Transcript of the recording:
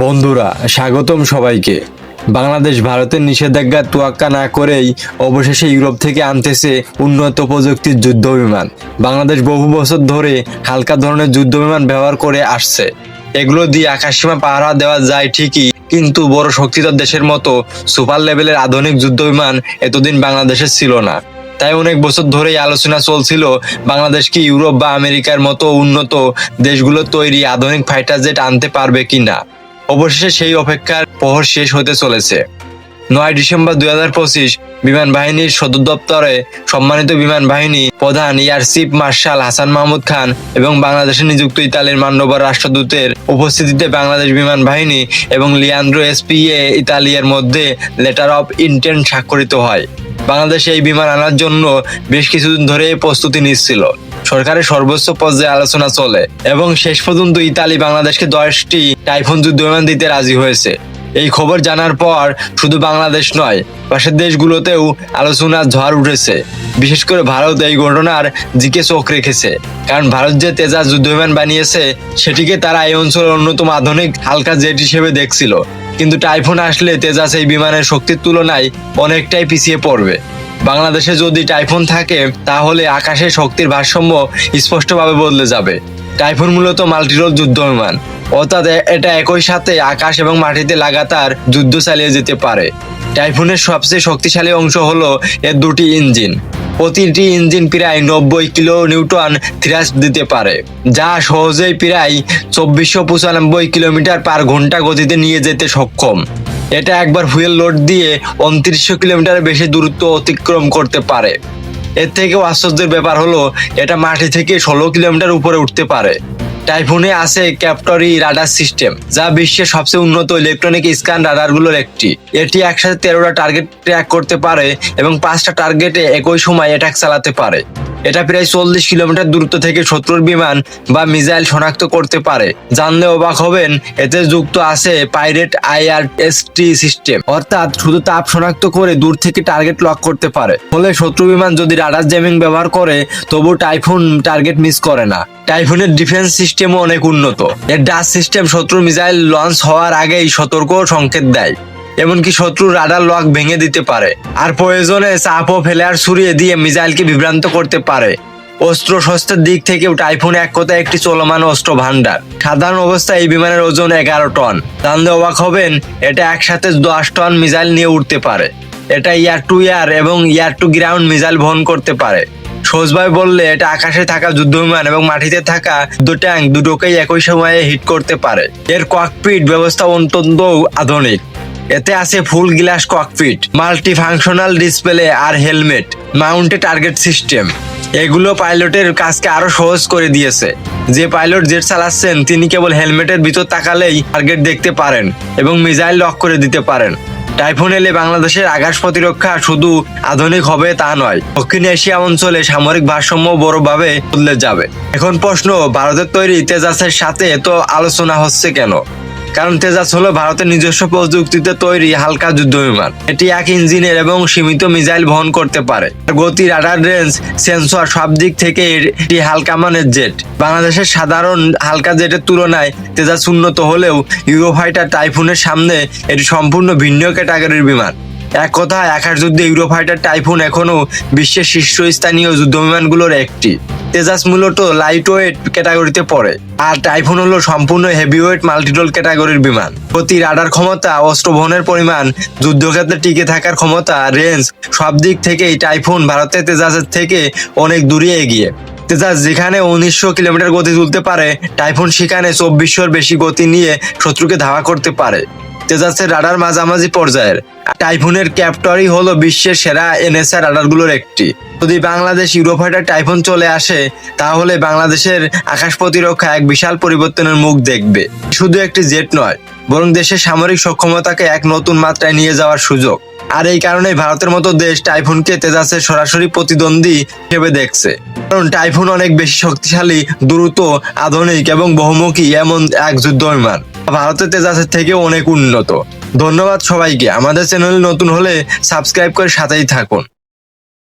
বন্ধুরা, স্বাগতম সবাইকে। বাংলাদেশ ভারতের নিষেধাজ্ঞা তোয়াক্কা না করেই অবশেষে ইউরোপ থেকে আনতেছে উন্নত প্রযুক্তির যুদ্ধ বিমান। বাংলাদেশ বহু বছর ধরে হালকা ধরনের যুদ্ধ বিমান ব্যবহার করে আসছে। এগুলো দিয়ে আকাশসীমা পাহারা দেওয়া যায় ঠিকই, কিন্তু বড় শক্তিধর দেশের মতো সুপার লেভেলের আধুনিক যুদ্ধ বিমান এতদিন বাংলাদেশে ছিল না। তাই অনেক বছর ধরেই আলোচনা চলছিল, বাংলাদেশ কি ইউরোপ বা আমেরিকার মতো উন্নত দেশগুলো তৈরি আধুনিক ফাইটার জেট আনতে পারবে কিনা। অবশেষে সেই অপেক্ষার প্রহর শেষ হতে চলেছে। নয় ডিসেম্বর দুই হাজার পঁচিশ বিমান বাহিনীর সদর দপ্তরে সম্মানিত বিমান বাহিনী প্রধান air chief marshal Hasan Mahmud Khan এবং বাংলাদেশে নিযুক্ত ইতালির মান্যবর রাষ্ট্রদূতের উপস্থিতিতে বাংলাদেশ বিমান বাহিনী এবং লিয়ান্দ্রো এসপিএ ইতালিয়ার মধ্যে লেটার অফ ইন্টেন্ট স্বাক্ষরিত হয়। বাংলাদেশে এই বিমান আনার জন্য বেশ কিছুদিন ধরে প্রস্তুতি নিচ্ছিল। সরকারের সর্বোচ্চ পর্যায়ে আলোচনা চলে এবং শেষ পর্যন্ত ইতালি বাংলাদেশকে দশটি টাইফুন যুদ্ধ বিমান দিতে রাজি হয়েছে। এই খবর জানার পর শুধু বাংলাদেশ নয়, পাশের দেশগুলোতেও আলোচনার ঝড় উঠেছে। বিশেষ করে ভারত এই ঘটনার দিকে চোখ রেখেছে, কারণ ভারত যে তেজাস যুদ্ধ বিমান বানিয়েছে, সেটিকে তারা এই অঞ্চলের অন্যতম আধুনিক হালকা জেট হিসেবে দেখছিল। কিন্তু টাইফুন আসলে তেজাস এই বিমানের শক্তির তুলনায় অনেকটাই পিছিয়ে পড়বে। বাংলাদেশে যদি টাইফুন থাকে, তাহলে আকাশে শক্তির ভারসাম্য স্পষ্টভাবে বদলে যাবে। টাইফুন মূলত মাল্টিরোল যুদ্ধ বিমান। অর্থাৎ এটা একই সাথে আকাশ এবং মাটিতে লাগাতার যুদ্ধ চালিয়ে যেতে পারে। টাইফুনের সবচেয়ে শক্তিশালী অংশ হলো এর দুটি ইঞ্জিন। প্রতিটি ইঞ্জিন প্রায় নব্বই কিলো নিউটন থ্রাস্ট দিতে পারে, যা সহজেই প্রায় চব্বিশশো পঁচানব্বই কিলোমিটার পার ঘণ্টা গতিতে নিয়ে যেতে সক্ষম। এটা একবার হুইল লোড দিয়ে উনত্রিশশো কিলোমিটার বেশি দূরত্ব অতিক্রম করতে পারে। এর থেকেও আশ্চর্যের ব্যাপার হলো, এটা মাটি থেকে ষোলো কিলোমিটার উপরে উঠতে পারে। টাইফুনে আছে ক্যাপ্টরি রাডার সিস্টেম, যা বিশ্বের সবচেয়ে উন্নত ইলেকট্রনিক স্ক্যান রাডারগুলোর একটি। এটি একসাথে তেরোটা টার্গেট ট্র্যাক করতে পারে এবং পাঁচটা টার্গেটে একই সময় অ্যাটাক চালাতে পারে। এটা প্রায় চল্লিশ কিলোমিটার দূরত্ব থেকে শত্রুর বিমান বা মিসাইল শনাক্ত করতে পারে। জানলে অবাক হবেন, এতে যুক্ত আছে পাইরেট আইআরএসটি সিস্টেম। অর্থাৎ শুধু তাপ শনাক্ত করে দূর থেকে টার্গেট লক করতে পারে। ফলে শত্রু বিমান যদি রাডার জ্যামিং ব্যবহার করে, তবু টাইফুন টার্গেট মিস করে না। টাইফুনের ডিফেন্স সিস্টেমও অনেক উন্নত। এর ডাস সিস্টেম শত্রু মিসাইল লঞ্চ হওয়ার আগেই সতর্ক সংকেত দেয়। এমনকি শত্রুর রাডার লক ভেঙে দিতে পারে। আর প্রয়োজনে চাপ ও ফেলার ছুড়িয়ে দিয়ে মিসাইলকে বিভ্রান্ত করতে পারে। অস্ত্র শস্ত্রের দিক থেকেও টাইফুন এক কথায় একটি চলমান অস্ত্র ভান্ডার সাধারণ অবস্থায় এই বিমানের ওজন এগারো টন। জানলে অবাক হবেন, এটা একসাথে দশ টন মিসাইল নিয়ে উঠতে পারে। এটা ইয়ার টু ইয়ার এবং ইয়ার টু গ্রাউন্ড মিসাইল বহন করতে পারে। সহজভাবে বললে এটা আকাশে থাকা যুদ্ধ বিমান এবং মাটিতে থাকা দু ট্যাঙ্ক দুটোকেই একই সময়ে হিট করতে পারে। এর ককপিট ব্যবস্থা অত্যন্ত আধুনিক। এতে আছে full glass cockpit multi functional display আর হেলমেট মাউন্টে টার্গেট সিস্টেম এগুলো পাইলটের কাজকে আরও সহজ করে দিয়েছে। যে পাইলট জেট চালাচ্ছেন, তিনি কেবল হেলমেটের ভিতর তাকালেই টার্গেট দেখতে পারেন এবং মিসাইল লক করে দিতে পারেন। টাইফুন এলে বাংলাদেশের আকাশ প্রতিরক্ষা শুধু আধুনিক হবে তা নয়, দক্ষিণ এশিয়া অঞ্চলে সামরিক ভারসাম্য বড়ভাবে বদলে যাবে। এখন প্রশ্ন, ভারতের তৈরি তেজাসের সাথে এত আলোচনা হচ্ছে কেন? কারণ তেজাস হলো ভারতের নিজস্ব প্রযুক্তিতে তৈরি হালকা যুদ্ধ বিমান। এটি এক ইঞ্জিনের এবং সীমিত মিসাইল বহন করতে পারে। গতি রাডার রেঞ্জ সেন্সর সব দিক থেকে এটি হালকা মানের জেট। বাংলাদেশের সাধারণ হালকা জেটের তুলনায় তেজাস উন্নত হলেও ইউরোফাইটার টাইফুনের সামনে এটি সম্পূর্ণ ভিন্ন ক্যাটাগরির বিমান। এক কথায় আকাশ যুদ্ধে ইউরোফাইটার টাইফুন এখনও বিশ্বের শীর্ষস্থানীয় যুদ্ধ বিমানগুলোর একটি। তেজাস মূলত লাইট ওয়েট ক্যাটাগরিতে পড়ে, আর টাইফুন হলো সম্পূর্ণ হেভিওয়েট মাল্টিরোল ক্যাটাগরির বিমান। প্রতি রাডার ক্ষমতা অস্ত্র বহনের পরিমাণ, যুদ্ধক্ষেত্রে টিকে থাকার ক্ষমতা রেঞ্জ সব দিক থেকেই টাইফুন ভারতের তেজাসের থেকে অনেক দূরে এগিয়ে। তেজাস যেখানে উনিশশো কিলোমিটার গতি তুলতে পারে টাইফুন সেখানে চব্বিশশোর বেশি গতি নিয়ে শত্রুকে ধাওয়া করতে পারে। তেজাসের রাডার মাঝামাঝি পর্যায়ের। টাইফুনের ক্যাপ্টরি হলো বিশ্বের সেরা এনএসআর রাডারগুলোর একটি। যদি বাংলাদেশ ইউরোফাইটার টাইফুন চলে আসে, তাহলে বাংলাদেশের আকাশ প্রতিরক্ষা এক বিশাল পরিবর্তনের মুখ দেখবে। শুধু একটি জেট নয়, বরং দেশের সামরিক সক্ষমতাকে এক নতুন মাত্রায় নিয়ে যাওয়ার সুযোগ। আর এই কারণেই ভারতের মতো দেশ টাইফুনকে তেজাসের সরাসরি প্রতিদ্বন্দ্বী হিসেবে দেখছে। কারণ টাইফুন অনেক বেশি শক্তিশালী, দ্রুত, আধুনিক এবং বহুমুখী এমন এক যুদ্ধ বিমান। ভারতের তেজাসের থেকে অনেক উন্নত। ধন্যবাদ সবাইকে। আমাদের চ্যানেল নতুন হলে সাবস্ক্রাইব করে সাথেই থাকুন।